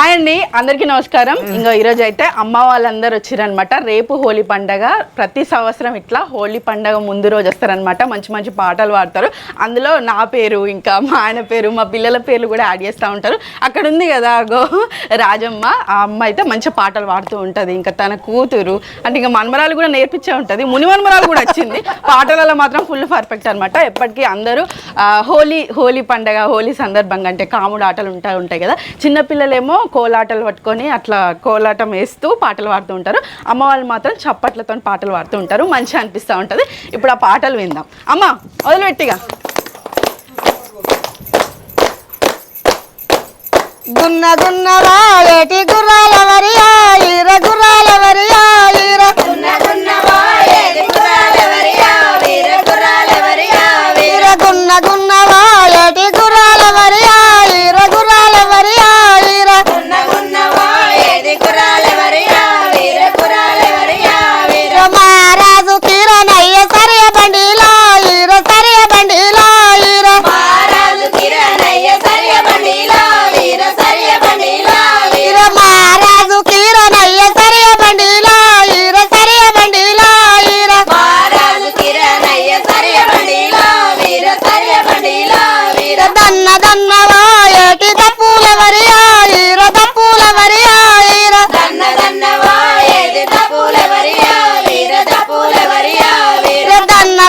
Hi అండి అందరికీ నమస్కారం. ఇంకా ఈరోజు అయితే అమ్మ వాళ్ళందరూ వచ్చారనమాట రేపు హోలీ పండగ. ప్రతి సంవత్సరం ఇట్లా హోలీ పండగ ముందు రోజు వస్తారనమాట మంచి మంచి పాటలు పాడతారు. అందులో నా పేరు ఇంకా మా ఆయన పేరు మా పిల్లల పేర్లు కూడా యాడ్ చేస్తూ ఉంటారు. అక్కడ ఉంది కదా గో రాజమ్మ. ఆ అమ్మ అయితే మంచి పాటలు పాడుతూ ఉంటుంది. ఇంకా తన కూతురు అంటే ఇంకా మన్మరాలు కూడా నేర్పించే ఉంటుంది. మునిమన్మరాలు కూడా వచ్చింది. పాటలలో మాత్రం ఫుల్ పర్ఫెక్ట్ అనమాట ఎప్పటికీ అందరూ హోలీ హోలీ పండగ హోలీ సందర్భంగా అంటే కాముడు ఆటలు ఉంటా ఉంటాయి కదా. చిన్నపిల్లలేమో కోలాటలు పట్టుకొని అట్లా కోలాటం వేస్తూ పాటలు పాడుతూ ఉంటారు. అమ్మ వాళ్ళు మాత్రం చప్పట్లతో పాటలు పాడుతూ ఉంటారు. మంచిగా అనిపిస్తూ ఉంటుంది. ఇప్పుడు ఆ పాటలు విందాం. అమ్మ వదిలిపెట్టిగా. గున్న గున్న రాయటి గుర్రాల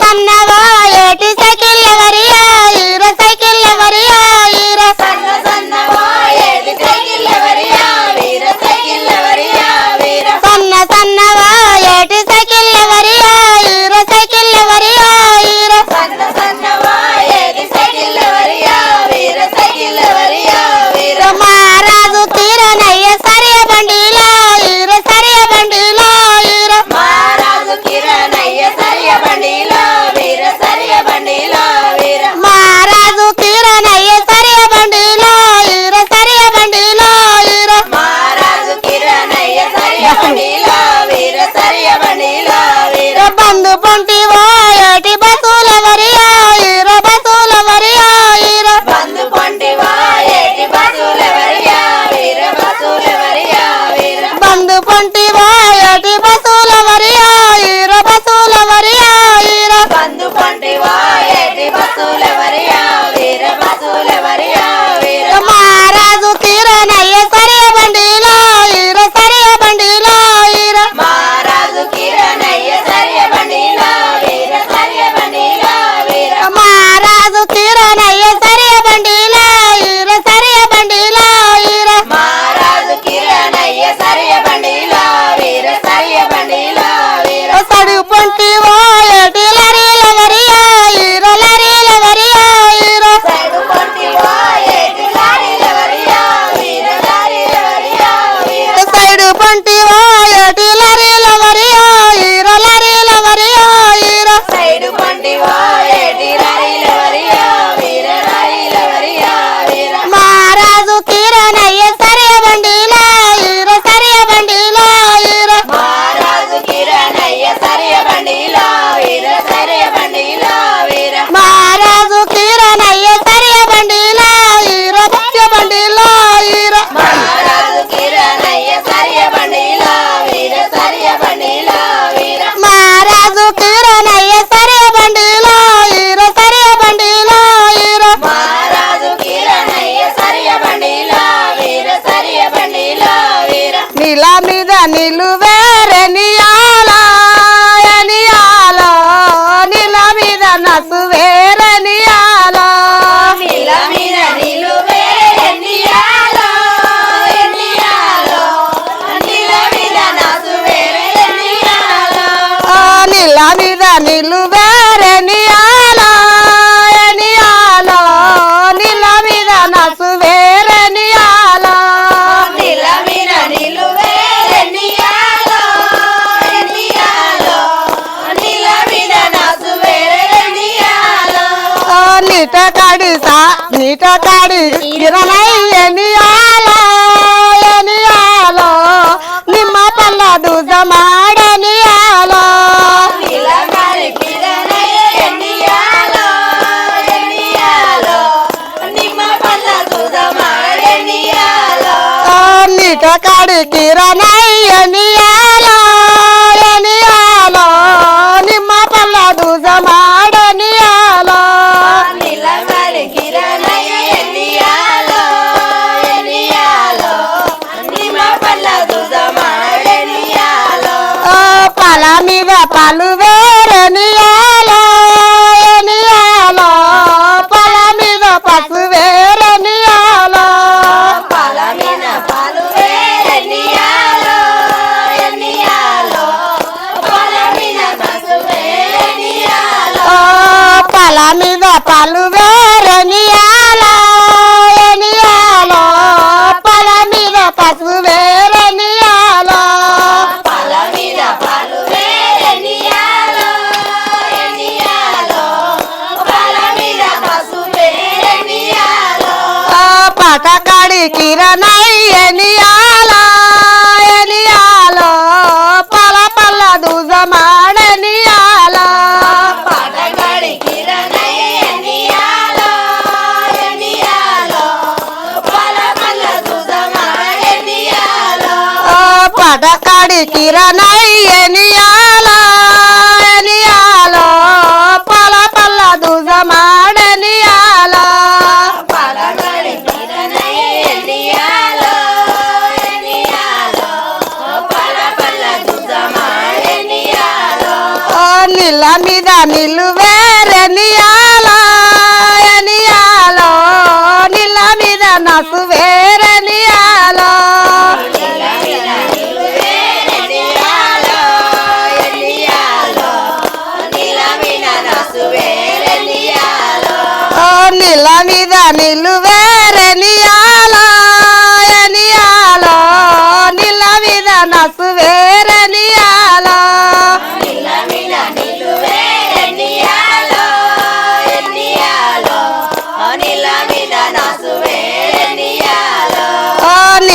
পারতাম না నిలువేరనియాలనియాలో నిల మీద నసు వేరనియాలో ఈటకాడి ఇరవై ఎనియాలో ఎనియాలో నిమ్మ పల్ల దుజమాడనియాలో నీటకాడి కిరణయ్యనియా కిరణై ఎనియాలో ఎనియాలో పల పల దుజమాడెనియాలో పట నాకు వేరని ఆలో. నిల మీద నిలు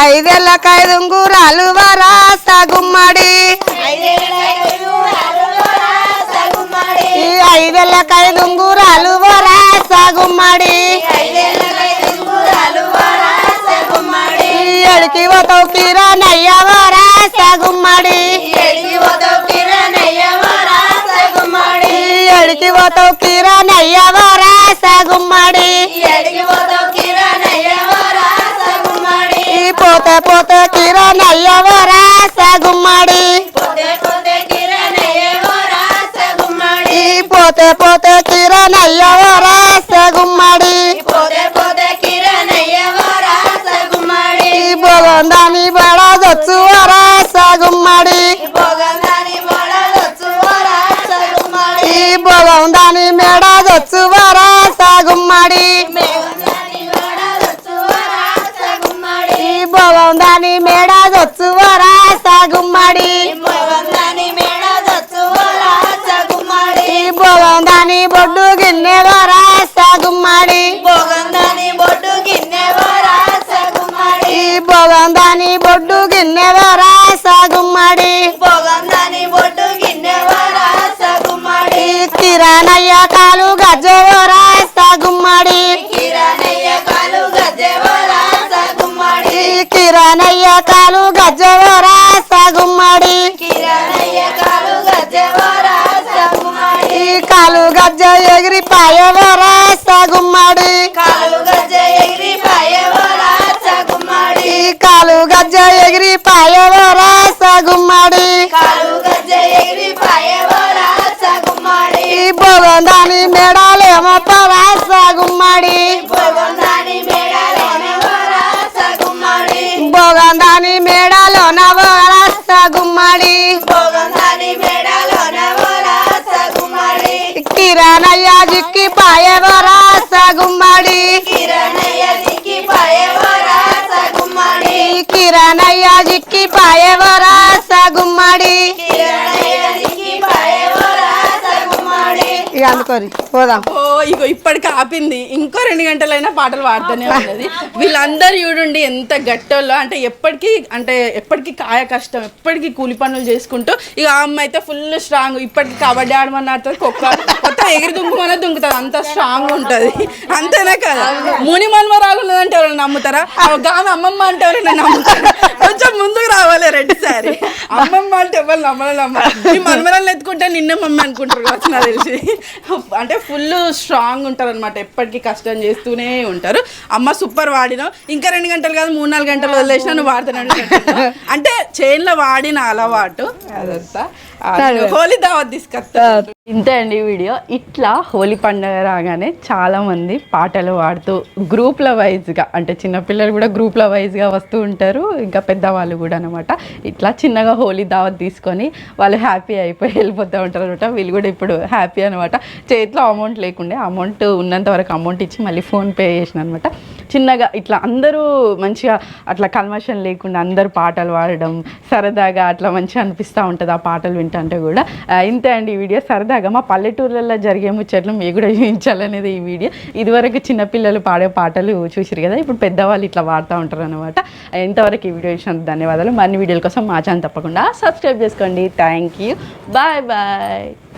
ఐదేళ్ళ కైదుంగురాలు వరాస్తా గుమ్మడి ఐదేళ్ళ కైదుంగురాలు వరాస్తా గుమ్మడి ఎడికి పోతావు కిరణయ్య వరాస్తా గుమ్మడి ఎడికి పోతావు కిరణయ్య వరాస్తా గుమ్మడి ఎడికి పోతావు పోతే పోతే కిరణయ్యవరా సగుమ్మడి. పోతే పోతే కిరణయ్యవరా సగుమ్మడి. బొగందాని బడదొచ్చువరా సగుమ్మడి. బొగందాని మేడదొచ్చువరా కిరాణయ్య కాలు గజ్జవో రాస్తా గుమ్మడి. కిరాణయ్య కాలు గజ్జవో రాస్తా గుమ్మడి. కాలు గజ్జ ఎగిరి పాయవో గుమ్మడి. రాస బొగందాని మెడలో నవరాస గుమ్మడి. రాస కిరణయ్య జిక్కి పాయవో రాస గుమ్మడి. కిరణయ్య జిక్కి పాయవరాస గుమ్మడి. ఇక అందుకోరి. పోదాం. ఓ ఇగో ఇప్పటికి ఆపింది. ఇంకో రెండు గంటలైనా పాటలు పాడుతూనే ఉన్నది. వీళ్ళందరూ చూడండి ఎంత గట్టోళ్ళో. అంటే ఎప్పటికీ అంటే ఎప్పటికీ కాయ కష్టం ఎప్పటికీ కూలి పనులు చేసుకుంటూ ఇక ఆ అమ్మాయి అయితే ఫుల్ స్ట్రాంగ్ ఇప్పటికి కబడ్డీ ఆడమని ఆడుతుంది కుక్క మొత్తం ఎగిరి దుంకుమనే దుంకుతుంది. అంత స్ట్రాంగ్ ఉంటుంది. అంతేనే కదా? ముని ఎవరైనా నమ్ముతారా? గామె అమ్మమ్మ అంటే ఎవరైనా నమ్ముతారా? కొంచెం ముందుకు రావాలి రెడ్డి సారి. అమ్మమ్మ అంటే ఎవరు నమ్మలే నమ్మ ఈ మన్మరాలు ఎత్తుకుంటే నిన్న మమ్మీ అనుకుంటారు కావచ్చు నాకు తెలిసి. అంటే ఫుల్ స్ట్రాంగ్ ఉంటారు అనమాట ఎప్పటికీ కష్టం చేస్తూనే ఉంటారు. అమ్మ సూపర్ వాడినావు ఇంకా రెండు గంటలు కాదు మూడు నాలుగు గంటలు వదిలేసినా నువ్వు వాడుతున్నాడు అంటే చైన్లో వాడిన అలవాటు. అదంతా. హోలీ దావత్ తీసుకొస్తా ఇంతే అండి వీడియో. ఇట్లా హోలీ పండుగ రాగానే చాలామంది పాటలు పాడుతూ గ్రూప్ల వైజ్గా అంటే చిన్నపిల్లలు కూడా గ్రూప్ల వైజ్గా వస్తూ ఉంటారు ఇంకా పెద్దవాళ్ళు కూడా అనమాట ఇట్లా చిన్నగా హోలీ దావత్ తీసుకొని వాళ్ళు హ్యాపీ అయిపోయి వెళ్ళిపోతూ ఉంటారు అనమాట వీళ్ళు కూడా ఇప్పుడు హ్యాపీ అనమాట చేతిలో అమౌంట్ లేకుండే అమౌంట్ ఉన్నంత వరకు అమౌంట్ ఇచ్చి మళ్ళీ ఫోన్ పే చేసిన అనమాట చిన్నగా ఇట్లా అందరూ మంచిగా అట్లా కల్మషం లేకుండా అందరూ పాటలు పాడడం సరదాగా అట్లా మంచిగా అనిపిస్తూ ఉంటుంది ఆ పాటలు వింటుంటే కూడా. ఇంతే అండి ఈ వీడియో. సరదాగా మా పల్లెటూర్లలో జరిగే ముచ్చట్లు మీరు కూడా చూపించాలనేది ఈ వీడియో. ఇదివరకు చిన్నపిల్లలు పాడే పాటలు చూసిరు కదా ఇప్పుడు పెద్దవాళ్ళు ఇట్లా పాడుతూ ఉంటారు అనమాట ఇంతవరకు ఈ వీడియో చూసినందుకు ధన్యవాదాలు. మరిన్ని వీడియోల కోసం మా ఛానల్ తప్పకుండా సబ్స్క్రైబ్ చేసుకోండి. Thank you. Bye bye.